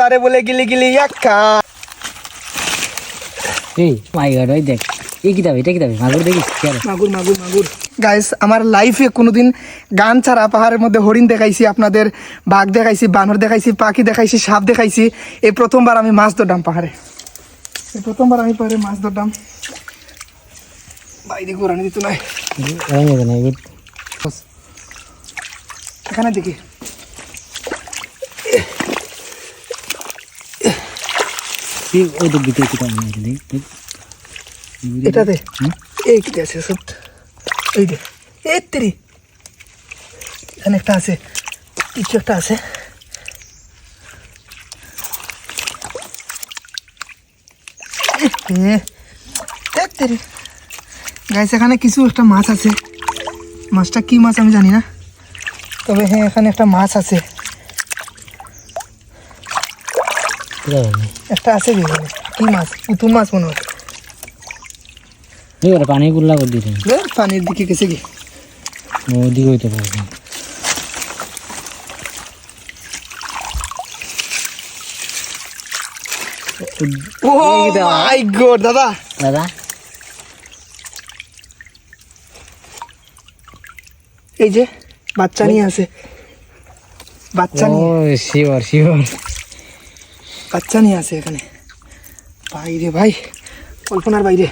তারে বলে গিলি গিলি একা এই মাই গড ওই দেখ এই কি দাবি এটা কি দাবি? মাগুর দেখিস? মাগুর মাগুর মাগুর। গাইস আমার লাইফে কোনোদিন গান ছাড়া পাহাড়ের মধ্যে হরিণ দেখাইছি আপনাদের বাঘ দেখাইছি বানর দেখাইছি পাখি দেখাইছি সাপ দেখাইছি এই প্রথমবার আমি মাছ ধরলাম পাহাড়ে। এই প্রথমবার আমি পাহাড়ে মাছ ধরলাম। বাইরে ঘোরানি দিত নাই। না এখানে দেখি। তুই ওই দিক দিতে কি দাম দেখ দেখ এটাতে এই কি আছে সব এই দে এই তেরি এখানে একটা আছে কিছু একটা আছে গাইস এখানে কিছু একটা মাছ আছে মাছটা কি মাছ আমি জানি না তবে হ্যাঁ এখানে একটা মাছ আছে কি দাবি একটা আছে কি এখানে কি মাছ পুতুল মাছ মনে হয় এই ওরা পানি গুল্লা করে দিতে ধুর, পানির দিকে গেছে কি ওদিকে হইতে পারবে ও মাই গড দাদা দাদা এই যে বাচ্চা নিয়ে আছে বাচ্চা ও নিয়ে শিওর শিওর বাচ্চা নিয়ে আছে এখানে। বাইরে ভাই কল্পনার বাইরে।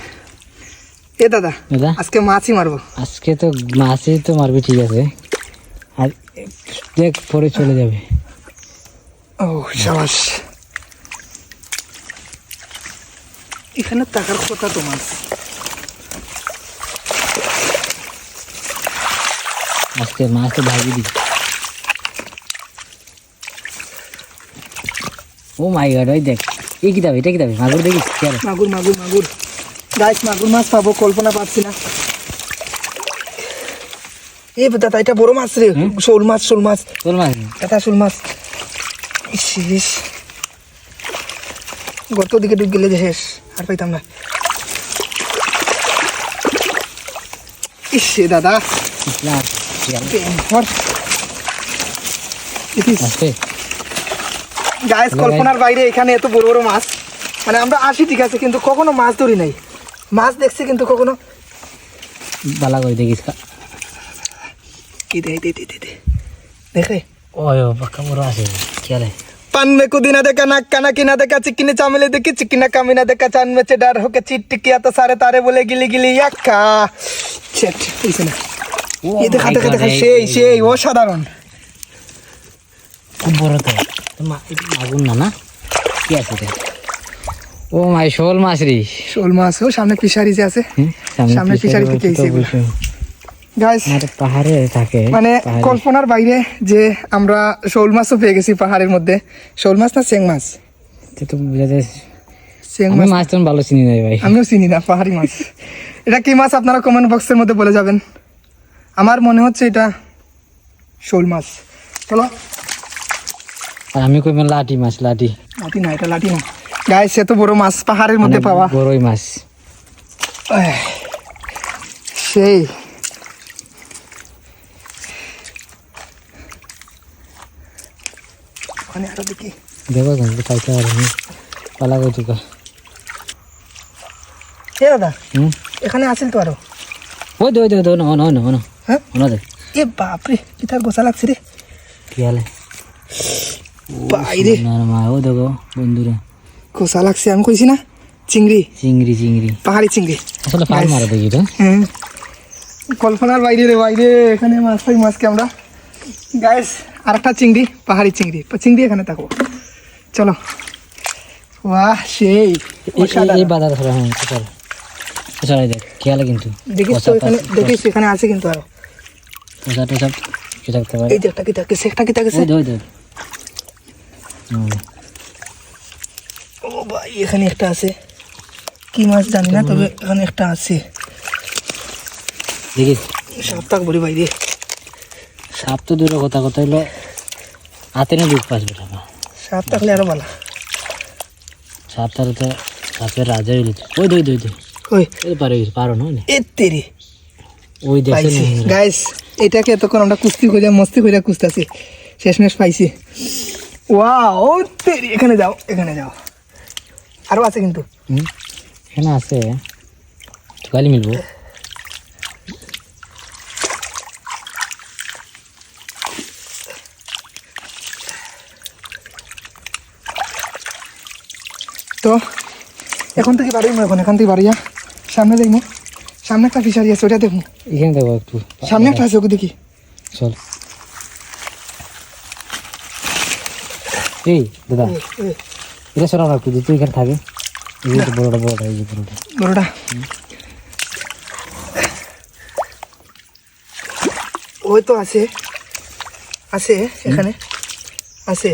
এ দাদা দাদা? আজকে মাছই মারবো। আজকে তো মাছই তো মারবি ঠিক আছে। আর দেখ পরে চলে যাবে। ও সাবাস। এখানে টাকার কথা তো মাছ। আজকে মাছ তো ভাগি দিবি। ও মাই গড ওই দেখ। এই কি দাবি এটা কি দাবি? মাগুর দেখিস? মাগুর মাগুর মাগুর। গাইস মাগুর মাছ পাবো কল্পনা পাচ্ছি না। এ দাদা এটা বড় মাছ রে? শোল মাছ শোল মাছ। তোর মাছ? দাদা শোল মাছ। ইস গত দিকে ডুব গেলে যে শেষ আর পাইতাম না। ইস দাদা। ইসলা ঠিক আছে আসবে গাইস কল্পনার বাইরে এখানে এত বড় বড় মাছ মানে আমরা আসি ঠিক আছে কিন্তু কখনো মাছ ধরি নাই মাছ দেখছি কিন্তু কখনো বালা করে দেখিস কি দে দে দে দে দে দেখে ওই ও পাক্কা বড় আছে কি আরে पन्ने को दिना देखा ना काना की ना देखा चिकनी चामिले देखी चिकना कामी ना देखा चांद में से डर होके चिट्ट किया तो सारे तारे बोले गिली गिली यक्का सेट इसे ना ও ये देखा my देखा God, देखा এই- সেই সেই অসাধারণ খুব বড় তো। তো মাগুর না না কি আছে ও মাই শোল মাছ রে। শোল মাছ ও সামনে ফিশারি যে আছে সামনে পিছারি থেকে এসে গাইস পাহাড়ে থাকে মানে কল্পনার বাইরে যে আমরা শোল মাছও পেয়ে গেছি পাহাড়ের মধ্যে। শোল মাছ না চেং মাছ? তো বোঝা যায়। চেং মাছ মাছ তেমন ভালো চিনি নাই ভাই। আমিও চিনি না পাহাড়ি মাছ। এটা কি মাছ আপনারা কমেন্ট বক্সের মধ্যে বলে যাবেন? আমার মনে হচ্ছে এটা শোল মাছ। চলো। আমি কই লাঠি মাছ লাঠি। লাঠি না এটা লাঠি না গায়ে সে তো বড় মাছ পাহাড়ের মধ্যে পাওয়া। বড়ই মাছ। সেই। ওখানে আরও দেখি। দেখো কিন্তু পাইতে পারি পালা কই এ দাদা হুম? এখানে আছেন তো আরও? ওই দে ওই দে ওই হ্যাঁ? ওনো দে। এ বাপরে কি তার গোসা লাগছে রে। কি হলে? বাইরে ও দেখো বন্ধুরা। গোসা লাগছে আমি কইছি না? চিংড়ি। চিংড়ি চিংড়ি। পাহাড়ি চিংড়ি। আসলে Nice. মারা দেখি তো হ্যাঁ। কল্পনার বাইরে রে বাইরে। এখানে মাছ পাই মাছকে আমরা। গাইস আর একটা চিংড়ি পাহাড়ি চিংড়ি। চিংড়ি এখানে থাকো। চলো। বাহ সেই। এই- এই-। বাজার ধরে হ্যাঁ চল। চল দেখ খেয়ালে কিন্তু। দেখিস তো এখানে দেখিস এখানে আছে কিন্তু আরও। পোষা টোষা কি থাকতে পারে এই যে একটা কি থাকছে একটা কি থাকছে ওই ওই। ও ভাই এখানে একটা আছে। কি মাছ জানি না তবে এখানে একটা আছে। দেখিস সাপ থাক বলি বাইরে সাপ তো দূরের কথা কথা হলো হাতে না দুধ পাসবে টাকা সাপ থাকলে আরও ভালো। সাপ তার তো সাপের রাজা হইল ওই দে ওই দে ওই পারে পারো না ওই না। এ তেরি। ওই পাইছি। গাইস এটাকে এতক্ষণ আমরা কুস্তি করে মস্তি করে কুস্তাছি। শেষমেশ পাইছি। ওয়াও তেরি এখানে যাও এখানে যাও। আরও আছে কিন্তু। এখানে আছে। কালি মিলবো? তো এখন থেকে বাড়ি এখন এখান থেকে বাড়িয়া সামনে যাইমু সামনে একটা ফিশারি আছে ওটা দেখব। এখানে দেখো একটু। সামনে একটা আছে ওকে দেখি। চল। এই দাদা। এটা সরাও না একটু তুই এখানে থাকে। এই যে বড়টা বড়টা এই যে বড়টা। বড়টা। ওই তো আছে। আছে এখানে। আছে।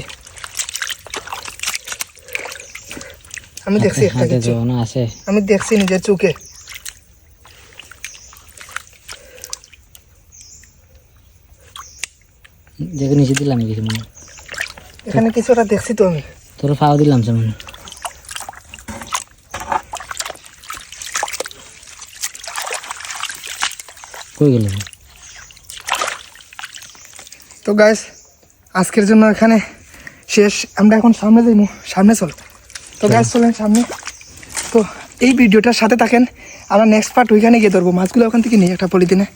আমি দেখছি একটা হাতে কিছু। না আছে। আমি দেখছি নিজের চোখে। দেখে নিচে দিলাম কিছু মনে এখানে কিছুটা দেখছি তো আমি। তোর ফাও দিলাম সে মনে কই গেল? তো গাইস আজকের জন্য এখানে শেষ। আমরা এখন সামনে যাইমু সামনে চল। তো গাইস চলেন সামনে। তো এই ভিডিওটার সাথে থাকেন। আমরা নেক্সট পার্ট ওইখানে গিয়ে ধরবো। মাছগুলো ওখান থেকে নিয়ে একটা পলিথিনে।